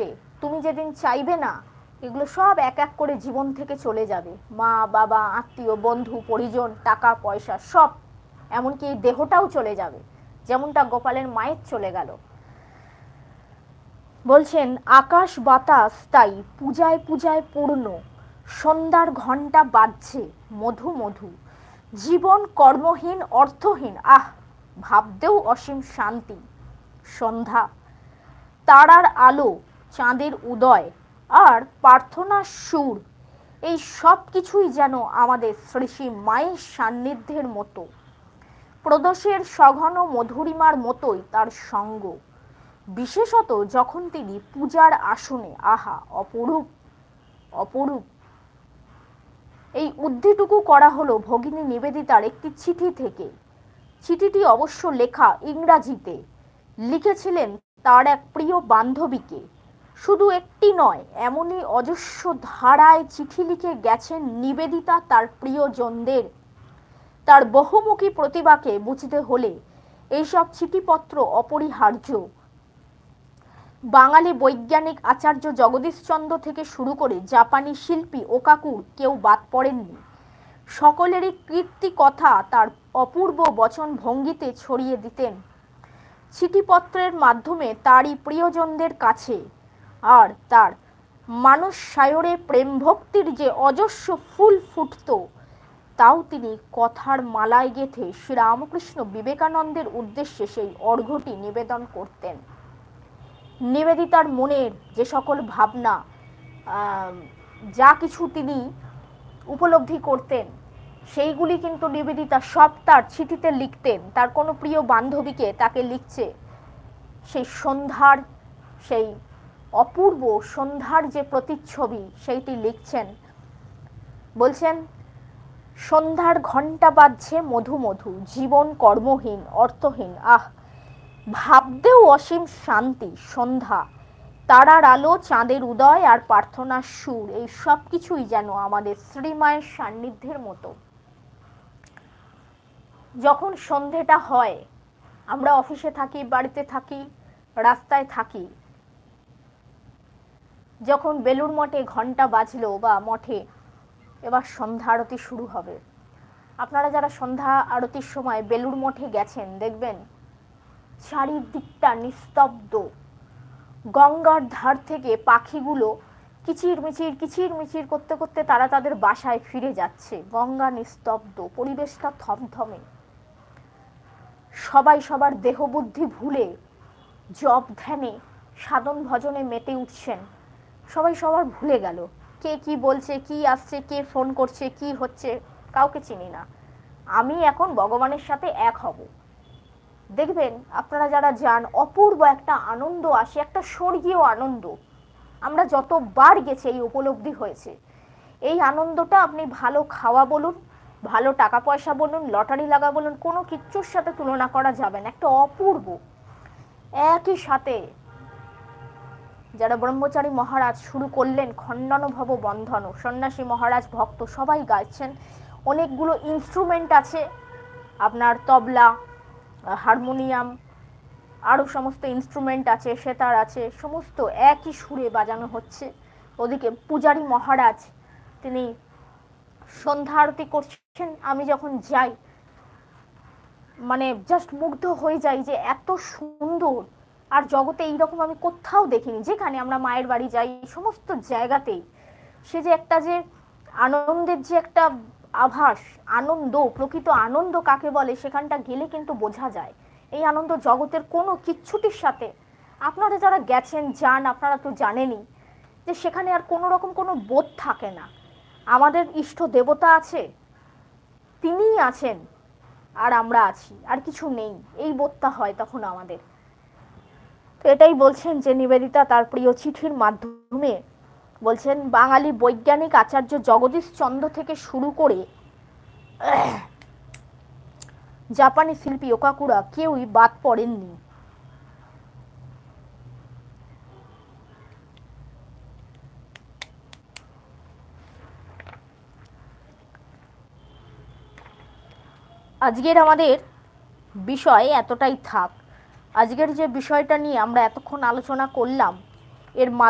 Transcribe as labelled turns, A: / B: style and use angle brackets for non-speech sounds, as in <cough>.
A: দেখবে তুমি যেদিন চাইবে না, এগুলো সব এক এক করে জীবন থেকে চলে যাবে। মা, বাবা, আত্মীয়, বন্ধু, পরিজন, টাকা, পয়সা, সব। এমনকি এই দেহটাও চলে যাবে। যেমনটা গোপালের মায়ের চলে গেল। বলছেন, আকাশ বাতাস তাই পূজায় পূজায় পূর্ণ। সন্ধ্যার ঘণ্টা বাজছে, মধু মধু। জীবন কর্মহীন, অর্থহীন। আহ, ভাবতেও অসীম শান্তি। সন্ধ্যা, তারার আলো চাঁদের উদয় আর প্রার্থনার সুর। এই সব কিছুই যেন আমাদের শ্রী শ্রী মায়ের সান্নিধ্যের মতো। প্রদোষের সঘন মধুরিমার মতোই তার সঙ্গ। বিশেষত যখন তিনি পূজার আসনে, আহা, অপরূপ অপরূপ। এই উদ্ধিটুকু করা হলো ভগিনী নিবেদিতার একটি চিঠি থেকে। চিঠিটি অবশ্য লেখা ইংরাজিতে। লিখেছিলেন তার এক প্রিয় বান্ধবীকে। শুধু একটি নয়, এমনই অজস্র ধারায় চিঠি লিখে গেছেন নিবেদিতা তার প্রিয়জনদের। তার বহুমুখী প্রতিভাকে বুঝতে হলে এইসব চিঠিপত্র অপরিহার্য। বাঙালি বৈজ্ঞানিক আচার্য জগদীশচন্দ্র থেকে শুরু করে জাপানি শিল্পী ওকাকুর কেউ বাদ পড়েননি। সকলেরই কীর্তি কথা তার অপূর্ব বচন ভঙ্গিতে ছড়িয়ে দিতেন। চিঠিপত্রের মাধ্যমে তারই প্রিয়জনদের কাছে আর তার। মানুষ সায়রে প্রেম ভক্তির যে অজস্র ফুল ফুটত, তাও তিনি কথার মালায় গেথে শ্রীরামকৃষ্ণ বিবেকানন্দের উদ্দেশ্যে সেই অর্ঘ্যটি নিবেদন করতেন। নিবেদিতার মনের যে সকল ভাবনা যা কিছু তিনি উপলব্ধি করতেন, সেইগুলি কিন্তু নিবেদিতা সব তার চিঠিতে লিখতেন। তার কোনো প্রিয় বান্ধবীকে তাকে লিখছে সেই সন্ধ্যার সেই অপূর্ব সন্ধ্যার যে প্রতিচ্ছবি সেইটি লিখছেন। বলছেন, সন্ধ্যার ঘণ্টা বাজছে মধু মধু, জীবন কর্মহীন, অর্থহীন। আহ, ভাবতেও অসীম শান্তি, সন্ধ্যা। তারার আলো, চাঁদের উদয় আর প্রার্থনার সুর, এই সব কিছুই যেন আমাদের শ্রীমায়ের সান্নিধ্যের মতো। যখন সন্ধেটা হয়, আমরা অফিসে থাকি, বাড়িতে থাকি, রাস্তায় থাকি যখন বেলুর মঠে ঘণ্টা বাজলো বা মঠে, এবার সন্ধ্যা আরতি শুরু হবে। আপনারা যারা সন্ধ্যা আরতির সময় বেলুর মঠে গেছেন, দেখবেন চারিদিকটা নিস্তব্ধ। গঙ্গার ধার থেকে পাখিগুলো কিচির মিচির কিচির মিচির করতে করতে তারা তাদের বাসায় ফিরে যাচ্ছে। গঙ্গা নিস্তব্ধ, পরিবেশটা থমথমে। সবাই সবার দেহবুদ্ধি ভুলে জপ ধ্যানে সাধন ভজনে মেতে উঠছেন। সবাই সবার ভুলে গেল। কে কি বলছে, কি আসছে, কে ফোন করছে, কি হচ্ছে, কাউকে চিনি না। আমি এখন ভগবানের সাথে এক হব। দেখবেন, আপনারা যারা যান, অপূর্ব একটা আনন্দ আসে, একটা স্বর্গীয় আনন্দ। আমরা যতবার গেছি, এই উপলব্ধি হয়েছে। এই আনন্দটা আপনি ভালো খাওয়া বলুন, ভালো টাকা পয়সা বলুন, লটারি লাগা বলুন, কোনো কিচ্ছুর সাথে তুলনা করা যাবে না। একটা অপূর্ব। একই সাথে যারা ব্রহ্মচারী মহারাজ শুরু করলেন খণ্ডনভব বন্ধন সন্ন্যাসী মহারাজ ভক্ত সবাই গাইছেন। অনেকগুলো ইনস্ট্রুমেন্ট আছে, আপনার তবলা, হারমোনিয়াম আরও সমস্ত ইনস্ট্রুমেন্ট আছে, সেতার আছে, সমস্ত একই সুরে বাজানো হচ্ছে। ওদিকে পূজারী মহারাজ, তিনি সন্ধ্যা আরতি করছেন। আমি যখন যাই মানে জাস্ট মুগ্ধ হয়ে যাই যে এত সুন্দর আর জগতে এইরকম আমি কোথাও দেখিনি। যেখানে আমরা মায়ের বাড়ি যাই, সমস্ত জায়গাতেই। সে যে একটা যে আনন্দের যে একটা আভাস, আনন্দ, প্রকৃত আনন্দ কাকে বলে, সেখানটা গেলে কিন্তু বোঝা যায়। এই আনন্দ জগতের কোনো কিচ্ছুটির সাথে। আপনারা যারা গেছেন, যান, আপনারা তো জানেনই যে সেখানে আর কোনো রকম কোনো বোধ থাকে না। আমাদের ইষ্ট দেবতা আছে, তিনিই আছেন, আর আমরা আছি, আর কিছু নেই। এই বোধটা হয় তখন আমাদের। তো এটাই বলছেন যে নিবেদিতা তার প্রিয় চিঠির মাধ্যমে বলছেন, বাঙালি বৈজ্ঞানিক আচার্য জগদীশ চন্দ্র থেকে শুরু করে, <clears throat> জাপানি শিল্পী ওকাকুরা কেউই বাদ পড়েননি। আজকের আমাদের বিষয় এতটাই থাক। আজকের যে বিষয়টা নিয়ে আমরা এতক্ষণ আলোচনা করলাম এর